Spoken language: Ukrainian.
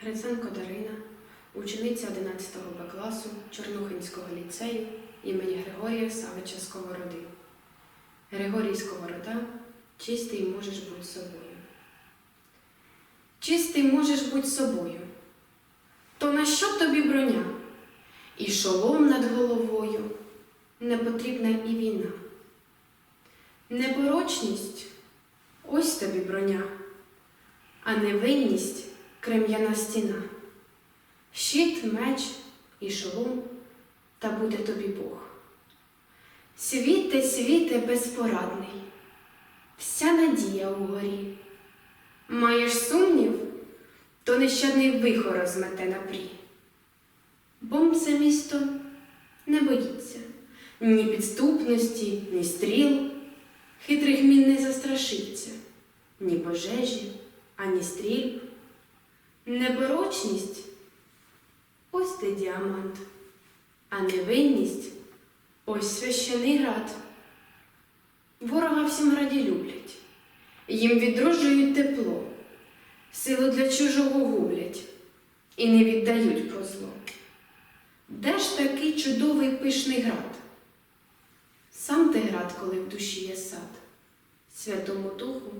Гриценко Дарина, учениця 11 Б класу Чорнухинського ліцею імені Григорія Савича Сковороди. Григорій Сковорода, чистий можеш бути собою. Чистий можеш бути собою. То на що тобі броня? І шолом над головою не потрібна і війна. Непорочність ось тобі броня, а невинність крем'яна стіна. Щит, меч і шолом, та буде тобі Бог. Світе, світе безпорадний, вся надія угорі. Маєш сумнів, то нещадний вихор розмете напрі. Бом це місто не боїться ні підступності, ні стріл, хитрих мін не застрашиться, ні пожежі, ані стріль. Непорочність ось ти діамант, а невинність ось священий град. Ворога всім раді люблять, їм відроджують тепло, силу для чужого гублять і не віддають про зло. Де ж такий чудовий пишний град? Сам ти град, коли в душі є сад, Святому Духу.